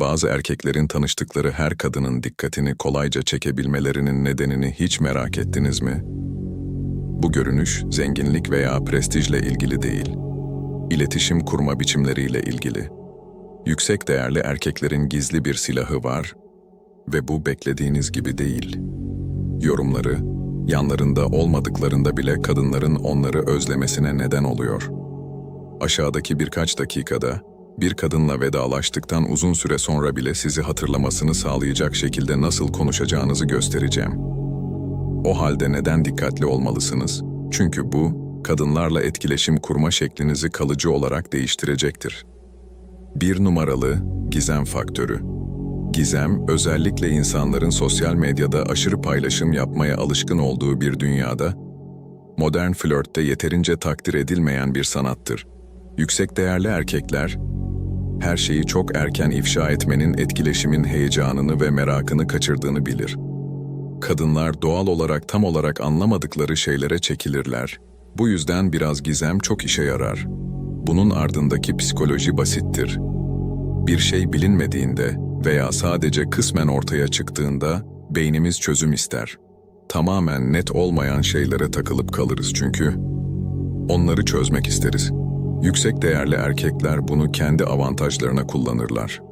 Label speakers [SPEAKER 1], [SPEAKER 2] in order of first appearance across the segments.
[SPEAKER 1] Bazı erkeklerin tanıştıkları her kadının dikkatini kolayca çekebilmelerinin nedenini hiç merak ettiniz mi? Bu görünüş, zenginlik veya prestijle ilgili değil. İletişim kurma biçimleriyle ilgili. Yüksek değerli erkeklerin gizli bir silahı var ve bu beklediğiniz gibi değil. Yorumları, yanlarında olmadıklarında bile kadınların onları özlemesine neden oluyor. Aşağıdaki birkaç dakikada bir kadınla vedalaştıktan uzun süre sonra bile sizi hatırlamasını sağlayacak şekilde nasıl konuşacağınızı göstereceğim. O halde neden dikkatli olmalısınız? Çünkü bu, kadınlarla etkileşim kurma şeklinizi kalıcı olarak değiştirecektir. Bir numaralı gizem faktörü. Gizem, özellikle insanların sosyal medyada aşırı paylaşım yapmaya alışkın olduğu bir dünyada, modern flörtte yeterince takdir edilmeyen bir sanattır. Yüksek değerli erkekler, her şeyi çok erken ifşa etmenin etkileşimin heyecanını ve merakını kaçırdığını bilir. Kadınlar doğal olarak tam olarak anlamadıkları şeylere çekilirler. Bu yüzden biraz gizem çok işe yarar. Bunun ardındaki psikoloji basittir. Bir şey bilinmediğinde veya sadece kısmen ortaya çıktığında beynimiz çözüm ister. Tamamen net olmayan şeylere takılıp kalırız çünkü onları çözmek isteriz. Yüksek değerli erkekler bunu kendi avantajlarına kullanırlar.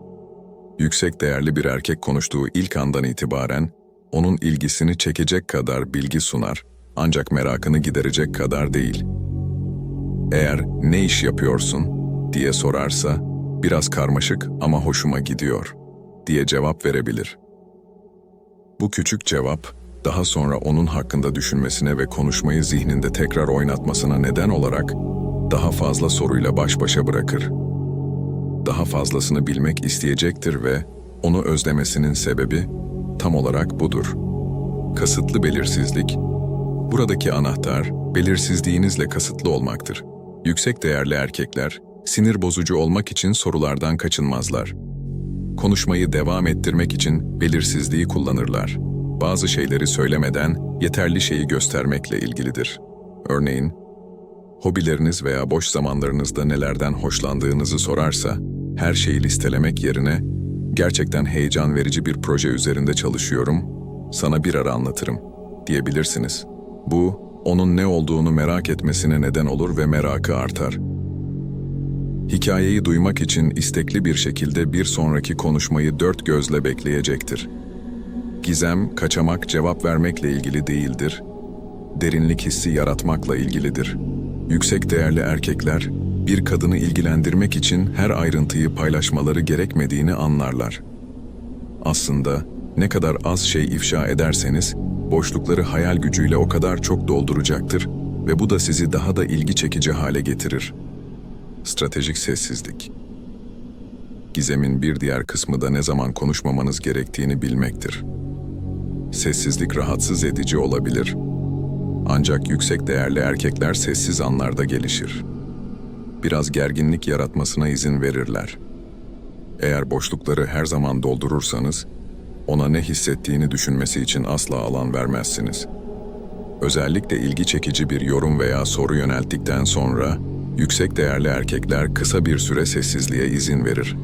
[SPEAKER 1] Yüksek değerli bir erkek konuştuğu ilk andan itibaren onun ilgisini çekecek kadar bilgi sunar ancak merakını giderecek kadar değil. Eğer ne iş yapıyorsun diye sorarsa biraz karmaşık ama hoşuma gidiyor diye cevap verebilir. Bu küçük cevap daha sonra onun hakkında düşünmesine ve konuşmayı zihninde tekrar oynatmasına neden olarak daha fazla soruyla baş başa bırakır. Daha fazlasını bilmek isteyecektir ve onu özlemesinin sebebi tam olarak budur. Kasıtlı belirsizlik. Buradaki anahtar belirsizliğinizle kasıtlı olmaktır. Yüksek değerli erkekler sinir bozucu olmak için sorulardan kaçınmazlar. Konuşmayı devam ettirmek için belirsizliği kullanırlar. Bazı şeyleri söylemeden yeterli şeyi göstermekle ilgilidir. Örneğin, hobileriniz veya boş zamanlarınızda nelerden hoşlandığınızı sorarsa, her şeyi listelemek yerine gerçekten heyecan verici bir proje üzerinde çalışıyorum, sana bir ara anlatırım diyebilirsiniz. Bu, onun ne olduğunu merak etmesine neden olur ve merakı artar. Hikayeyi duymak için istekli bir şekilde bir sonraki konuşmayı dört gözle bekleyecektir. Gizem, kaçamak, cevap vermekle ilgili değildir. Derinlik hissi yaratmakla ilgilidir. Yüksek değerli erkekler, bir kadını ilgilendirmek için her ayrıntıyı paylaşmaları gerekmediğini anlarlar. Aslında ne kadar az şey ifşa ederseniz, boşlukları hayal gücüyle o kadar çok dolduracaktır ve bu da sizi daha da ilgi çekici hale getirir. Stratejik sessizlik. Gizemin bir diğer kısmı da ne zaman konuşmamanız gerektiğini bilmektir. Sessizlik rahatsız edici olabilir. Ancak yüksek değerli erkekler sessiz anlarda gelişir. Biraz gerginlik yaratmasına izin verirler. Eğer boşlukları her zaman doldurursanız, ona ne hissettiğini düşünmesi için asla alan vermezsiniz. Özellikle ilgi çekici bir yorum veya soru yönelttikten sonra, yüksek değerli erkekler kısa bir süre sessizliğe izin verir.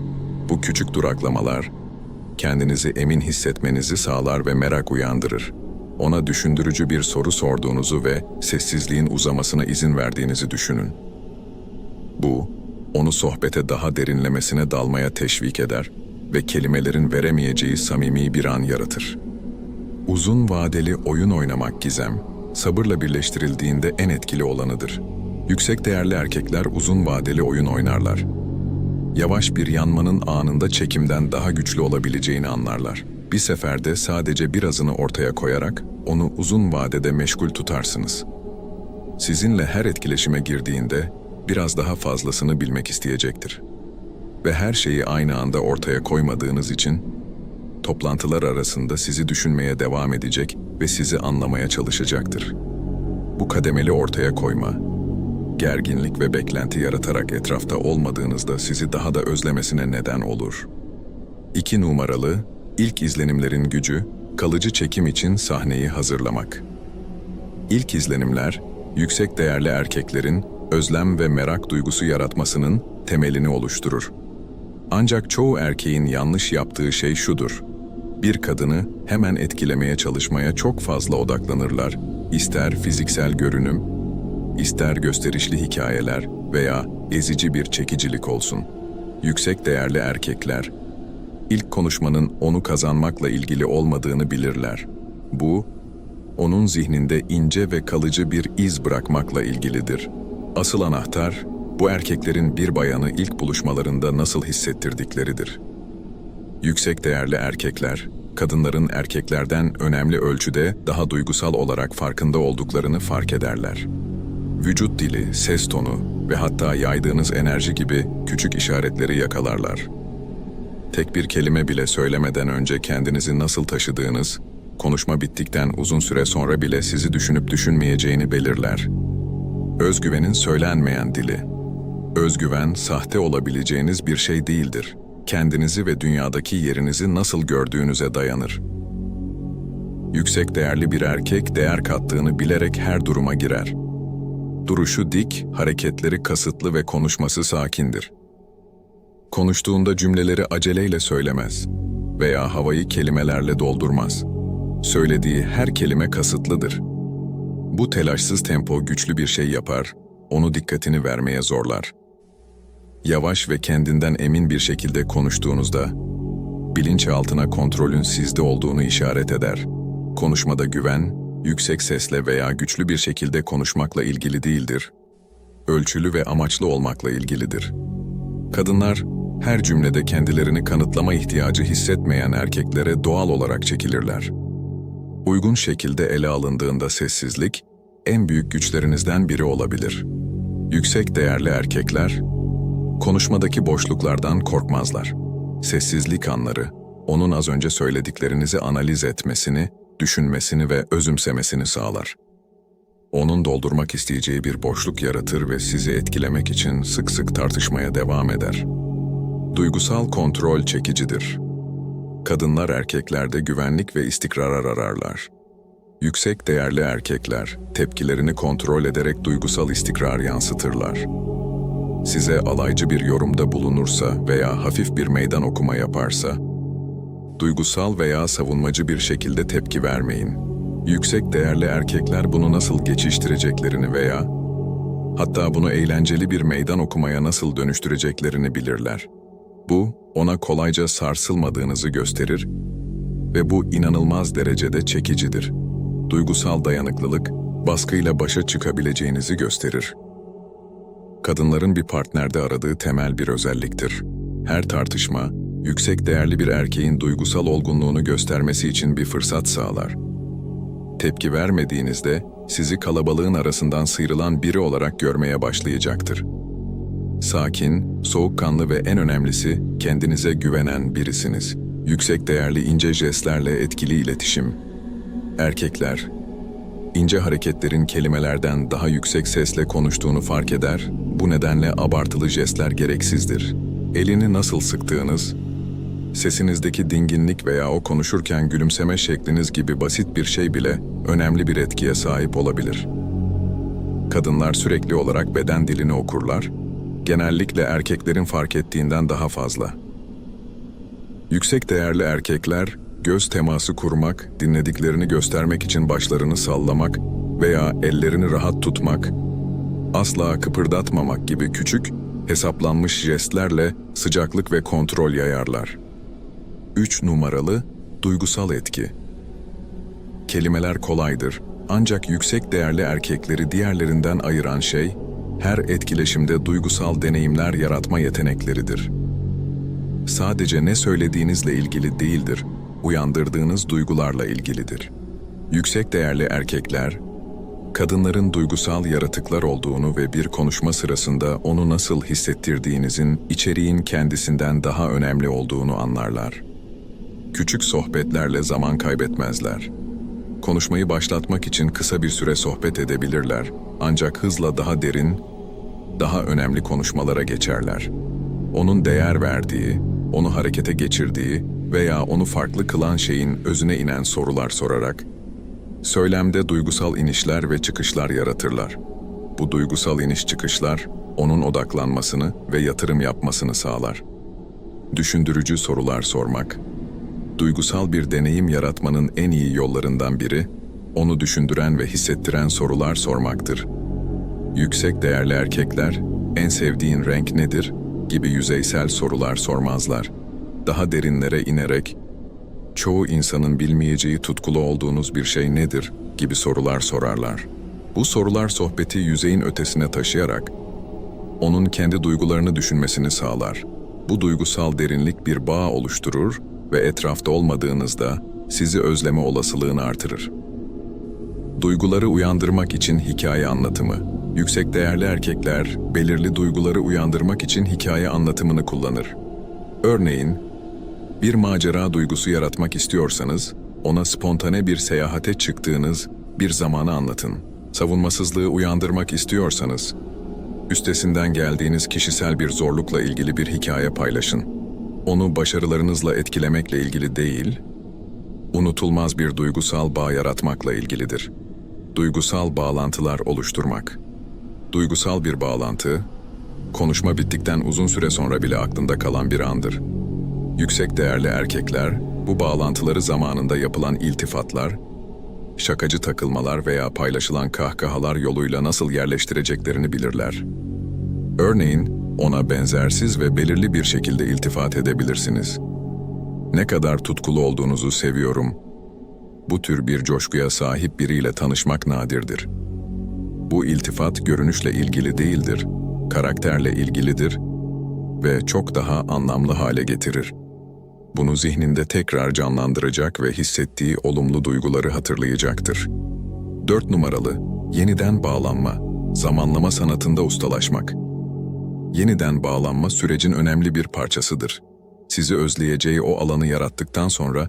[SPEAKER 1] Bu küçük duraklamalar, kendinizi emin hissetmenizi sağlar ve merak uyandırır. Ona düşündürücü bir soru sorduğunuzu ve sessizliğin uzamasına izin verdiğinizi düşünün. Bu, onu sohbete daha derinlemesine dalmaya teşvik eder ve kelimelerin veremeyeceği samimi bir an yaratır. Uzun vadeli oyun oynamak gizem, sabırla birleştirildiğinde en etkili olanıdır. Yüksek değerli erkekler uzun vadeli oyun oynarlar. Yavaş bir yanmanın anında çekimden daha güçlü olabileceğini anlarlar. Bir seferde sadece birazını ortaya koyarak onu uzun vadede meşgul tutarsınız. Sizinle her etkileşime girdiğinde biraz daha fazlasını bilmek isteyecektir. Ve her şeyi aynı anda ortaya koymadığınız için toplantılar arasında sizi düşünmeye devam edecek ve sizi anlamaya çalışacaktır. Bu kademeli ortaya koyma, gerginlik ve beklenti yaratarak etrafta olmadığınızda sizi daha da özlemesine neden olur. İki numaralı, ilk izlenimlerin gücü, kalıcı çekim için sahneyi hazırlamak. İlk izlenimler, yüksek değerli erkeklerin özlem ve merak duygusu yaratmasının temelini oluşturur. Ancak çoğu erkeğin yanlış yaptığı şey şudur. Bir kadını hemen etkilemeye çalışmaya çok fazla odaklanırlar. İster fiziksel görünüm, ister gösterişli hikayeler veya ezici bir çekicilik olsun. Yüksek değerli erkekler, ilk konuşmanın onu kazanmakla ilgili olmadığını bilirler. Bu, onun zihninde ince ve kalıcı bir iz bırakmakla ilgilidir. Asıl anahtar, bu erkeklerin bir bayanı ilk buluşmalarında nasıl hissettirdikleridir. Yüksek değerli erkekler, kadınların erkeklerden önemli ölçüde daha duygusal olarak farkında olduklarını fark ederler. Vücut dili, ses tonu ve hatta yaydığınız enerji gibi küçük işaretleri yakalarlar. Tek bir kelime bile söylemeden önce kendinizi nasıl taşıdığınız, konuşma bittikten uzun süre sonra bile sizi düşünüp düşünmeyeceğini belirler. Özgüvenin söylenmeyen dili. Özgüven, sahte olabileceğiniz bir şey değildir. Kendinizi ve dünyadaki yerinizi nasıl gördüğünüze dayanır. Yüksek değerli bir erkek değer kattığını bilerek her duruma girer. Duruşu dik, hareketleri kasıtlı ve konuşması sakindir. Konuştuğunda cümleleri aceleyle söylemez veya havayı kelimelerle doldurmaz. Söylediği her kelime kasıtlıdır. Bu telaşsız tempo güçlü bir şey yapar, onu dikkatini vermeye zorlar. Yavaş ve kendinden emin bir şekilde konuştuğunuzda, bilinçaltına kontrolün sizde olduğunu işaret eder. Konuşmada güven, yüksek sesle veya güçlü bir şekilde konuşmakla ilgili değildir. Ölçülü ve amaçlı olmakla ilgilidir. Kadınlar, her cümlede kendilerini kanıtlama ihtiyacı hissetmeyen erkeklere doğal olarak çekilirler. Uygun şekilde ele alındığında sessizlik, en büyük güçlerinizden biri olabilir. Yüksek değerli erkekler, konuşmadaki boşluklardan korkmazlar. Sessizlik anları, onun az önce söylediklerinizi analiz etmesini, düşünmesini ve özümsemesini sağlar. Onun doldurmak isteyeceği bir boşluk yaratır ve sizi etkilemek için sık sık tartışmaya devam eder. Duygusal kontrol çekicidir. Kadınlar erkeklerde güvenlik ve istikrar ararlar. Yüksek değerli erkekler tepkilerini kontrol ederek duygusal istikrar yansıtırlar. Size alaycı bir yorumda bulunursa veya hafif bir meydan okuma yaparsa, duygusal veya savunmacı bir şekilde tepki vermeyin. Yüksek değerli erkekler bunu nasıl geçiştireceklerini veya hatta bunu eğlenceli bir meydan okumaya nasıl dönüştüreceklerini bilirler. Bu, ona kolayca sarsılmadığınızı gösterir ve bu inanılmaz derecede çekicidir. Duygusal dayanıklılık, baskıyla başa çıkabileceğinizi gösterir. Kadınların bir partnerde aradığı temel bir özelliktir. Her tartışma, yüksek değerli bir erkeğin duygusal olgunluğunu göstermesi için bir fırsat sağlar. Tepki vermediğinizde sizi kalabalığın arasından sıyrılan biri olarak görmeye başlayacaktır. Sakin, soğukkanlı ve en önemlisi kendinize güvenen birisiniz. Yüksek değerli ince jestlerle etkili iletişim. Erkekler, ince hareketlerin kelimelerden daha yüksek sesle konuştuğunu fark eder, bu nedenle abartılı jestler gereksizdir. Elini nasıl sıktığınız, sesinizdeki dinginlik veya o konuşurken gülümseme şekliniz gibi basit bir şey bile önemli bir etkiye sahip olabilir. Kadınlar sürekli olarak beden dilini okurlar, genellikle erkeklerin fark ettiğinden daha fazla. Yüksek değerli erkekler, göz teması kurmak, dinlediklerini göstermek için başlarını sallamak veya ellerini rahat tutmak, asla kıpırdatmamak gibi küçük, hesaplanmış jestlerle sıcaklık ve kontrol yayarlar. 3 numaralı duygusal etki. Kelimeler kolaydır ancak yüksek değerli erkekleri diğerlerinden ayıran şey her etkileşimde duygusal deneyimler yaratma yetenekleridir. Sadece ne söylediğinizle ilgili değildir, uyandırdığınız duygularla ilgilidir. Yüksek değerli erkekler, kadınların duygusal yaratıklar olduğunu ve bir konuşma sırasında onu nasıl hissettirdiğinizin içeriğin kendisinden daha önemli olduğunu anlarlar. Küçük sohbetlerle zaman kaybetmezler. Konuşmayı başlatmak için kısa bir süre sohbet edebilirler ancak hızla daha derin, daha önemli konuşmalara geçerler. Onun değer verdiği, onu harekete geçirdiği veya onu farklı kılan şeyin özüne inen sorular sorarak, söylemde duygusal inişler ve çıkışlar yaratırlar. Bu duygusal iniş çıkışlar, onun odaklanmasını ve yatırım yapmasını sağlar. Düşündürücü sorular sormak. Duygusal bir deneyim yaratmanın en iyi yollarından biri, onu düşündüren ve hissettiren sorular sormaktır. Yüksek değerli erkekler, en sevdiğin renk nedir gibi yüzeysel sorular sormazlar. Daha derinlere inerek, çoğu insanın bilmeyeceği tutkulu olduğunuz bir şey nedir gibi sorular sorarlar. Bu sorular sohbeti yüzeyin ötesine taşıyarak, onun kendi duygularını düşünmesini sağlar. Bu duygusal derinlik bir bağ oluşturur ve etrafta olmadığınızda sizi özleme olasılığını artırır. Duyguları uyandırmak için hikaye anlatımı. Yüksek değerli erkekler belirli duyguları uyandırmak için hikaye anlatımını kullanır. Örneğin, bir macera duygusu yaratmak istiyorsanız, ona spontane bir seyahate çıktığınız bir zamanı anlatın. Savunmasızlığı uyandırmak istiyorsanız, üstesinden geldiğiniz kişisel bir zorlukla ilgili bir hikaye paylaşın. Onu başarılarınızla etkilemekle ilgili değil, unutulmaz bir duygusal bağ yaratmakla ilgilidir. Duygusal bağlantılar oluşturmak. Duygusal bir bağlantı, konuşma bittikten uzun süre sonra bile aklında kalan bir andır. Yüksek değerli erkekler, bu bağlantıları zamanında yapılan iltifatlar, şakacı takılmalar veya paylaşılan kahkahalar yoluyla nasıl yerleştireceklerini bilirler. Örneğin, ona benzersiz ve belirli bir şekilde iltifat edebilirsiniz. Ne kadar tutkulu olduğunuzu seviyorum. Bu tür bir coşkuya sahip biriyle tanışmak nadirdir. Bu iltifat görünüşle ilgili değildir, karakterle ilgilidir ve çok daha anlamlı hale getirir. Bunu zihninde tekrar canlandıracak ve hissettiği olumlu duyguları hatırlayacaktır. 4 numaralı yeniden bağlanma, zamanlama sanatında ustalaşmak. Yeniden bağlanma sürecin önemli bir parçasıdır. Sizi özleyeceği o alanı yarattıktan sonra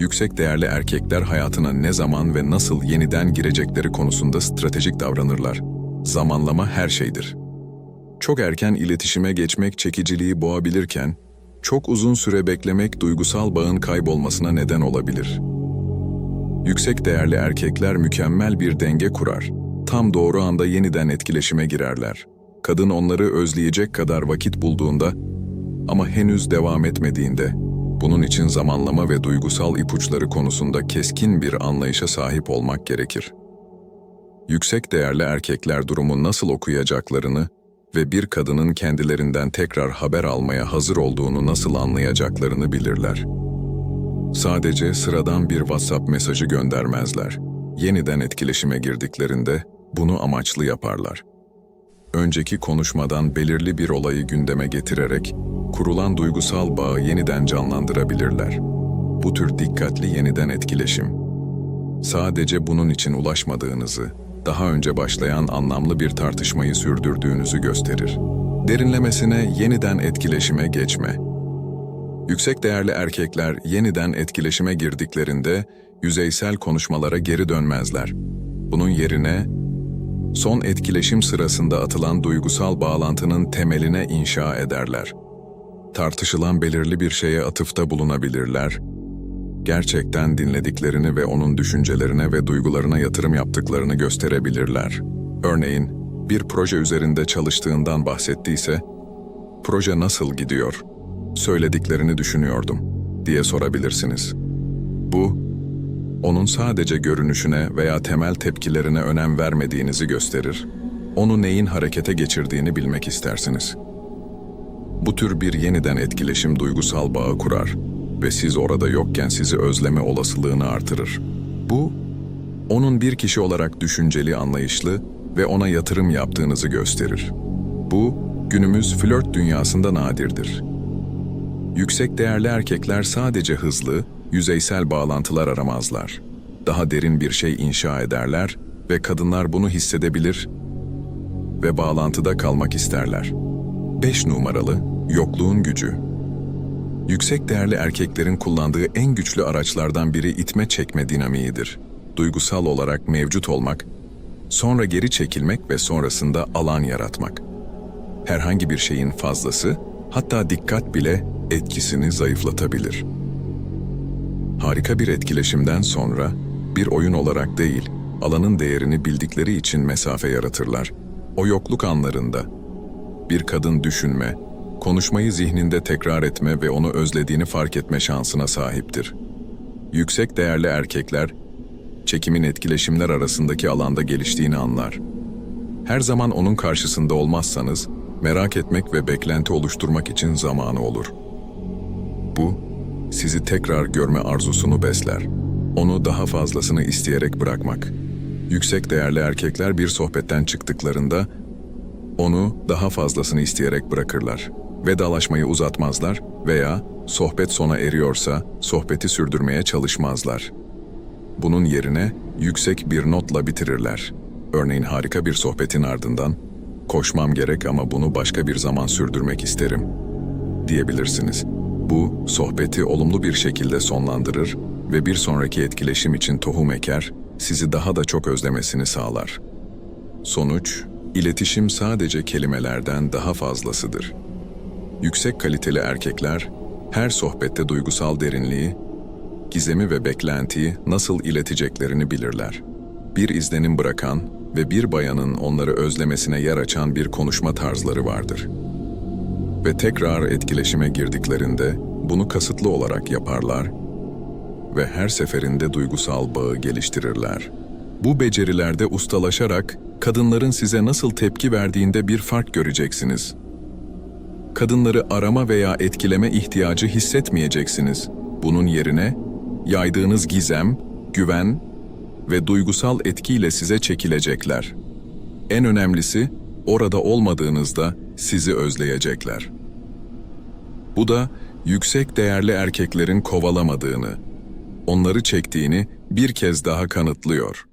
[SPEAKER 1] yüksek değerli erkekler hayatına ne zaman ve nasıl yeniden girecekleri konusunda stratejik davranırlar. Zamanlama her şeydir. Çok erken iletişime geçmek çekiciliği boğabilirken, çok uzun süre beklemek duygusal bağın kaybolmasına neden olabilir. Yüksek değerli erkekler mükemmel bir denge kurar. Tam doğru anda yeniden etkileşime girerler. Kadın onları özleyecek kadar vakit bulduğunda ama henüz devam etmediğinde, bunun için zamanlama ve duygusal ipuçları konusunda keskin bir anlayışa sahip olmak gerekir. Yüksek değerli erkekler durumu nasıl okuyacaklarını ve bir kadının kendilerinden tekrar haber almaya hazır olduğunu nasıl anlayacaklarını bilirler. Sadece sıradan bir WhatsApp mesajı göndermezler. Yeniden etkileşime girdiklerinde bunu amaçlı yaparlar. Önceki konuşmadan belirli bir olayı gündeme getirerek kurulan duygusal bağı yeniden canlandırabilirler. Bu tür dikkatli yeniden etkileşim, sadece bunun için ulaşmadığınızı, daha önce başlayan anlamlı bir tartışmayı sürdürdüğünüzü gösterir. Derinlemesine yeniden etkileşime geçme. Yüksek değerli erkekler yeniden etkileşime girdiklerinde yüzeysel konuşmalara geri dönmezler. Bunun yerine son etkileşim sırasında atılan duygusal bağlantının temeline inşa ederler. Tartışılan belirli bir şeye atıfta bulunabilirler gerçekten dinlediklerini ve onun düşüncelerine ve duygularına yatırım yaptıklarını gösterebilirler. Örneğin, bir proje üzerinde çalıştığından bahsettiyse, proje nasıl gidiyor? Söylediklerini düşünüyordum diye sorabilirsiniz. Bu, onun sadece görünüşüne veya temel tepkilerine önem vermediğinizi gösterir. Onu neyin harekete geçirdiğini bilmek istersiniz. Bu tür bir yeniden etkileşim duygusal bağı kurar ve siz orada yokken sizi özleme olasılığını artırır. Bu, onun bir kişi olarak düşünceli, anlayışlı ve ona yatırım yaptığınızı gösterir. Bu, günümüz flört dünyasında nadirdir. Yüksek değerli erkekler sadece hızlı, yüzeysel bağlantılar aramazlar. Daha derin bir şey inşa ederler ve kadınlar bunu hissedebilir ve bağlantıda kalmak isterler. 5 numaralı yokluğun gücü. Yüksek değerli erkeklerin kullandığı en güçlü araçlardan biri itme çekme dinamiğidir. Duygusal olarak mevcut olmak, sonra geri çekilmek ve sonrasında alan yaratmak. Herhangi bir şeyin fazlası, hatta dikkat bile etkisini zayıflatabilir. Harika bir etkileşimden sonra bir oyun olarak değil, alanın değerini bildikleri için mesafe yaratırlar. O yokluk anlarında bir kadın düşünme, konuşmayı zihninde tekrar etme ve onu özlediğini fark etme şansına sahiptir. Yüksek değerli erkekler, çekimin etkileşimler arasındaki alanda geliştiğini anlar. Her zaman onun karşısında olmazsanız, merak etmek ve beklenti oluşturmak için zamanı olur. Bu, sizi tekrar görme arzusunu besler. Onu daha fazlasını isteyerek bırakmak. Yüksek değerli erkekler bir sohbetten çıktıklarında, onu daha fazlasını isteyerek bırakırlar. Vedalaşmayı uzatmazlar veya sohbet sona eriyorsa sohbeti sürdürmeye çalışmazlar. Bunun yerine yüksek bir notla bitirirler. Örneğin harika bir sohbetin ardından koşmam gerek ama bunu başka bir zaman sürdürmek isterim diyebilirsiniz. Bu sohbeti olumlu bir şekilde sonlandırır ve bir sonraki etkileşim için tohum eker, sizi daha da çok özlemesini sağlar. Sonuç, iletişim sadece kelimelerden daha fazlasıdır. Yüksek kaliteli erkekler her sohbette duygusal derinliği, gizemi ve beklentiyi nasıl ileteceklerini bilirler. Bir izlenim bırakan ve bir bayanın onları özlemesine yer açan bir konuşma tarzları vardır. Ve tekrar etkileşime girdiklerinde bunu kasıtlı olarak yaparlar ve her seferinde duygusal bağı geliştirirler. Bu becerilerde ustalaşarak kadınların size nasıl tepki verdiğinde bir fark göreceksiniz. Kadınları arama veya etkileme ihtiyacı hissetmeyeceksiniz. Bunun yerine yaydığınız gizem, güven ve duygusal etkiyle size çekilecekler. En önemlisi orada olmadığınızda sizi özleyecekler. Bu da yüksek değerli erkeklerin kovalamadığını, onları çektiğini bir kez daha kanıtlıyor.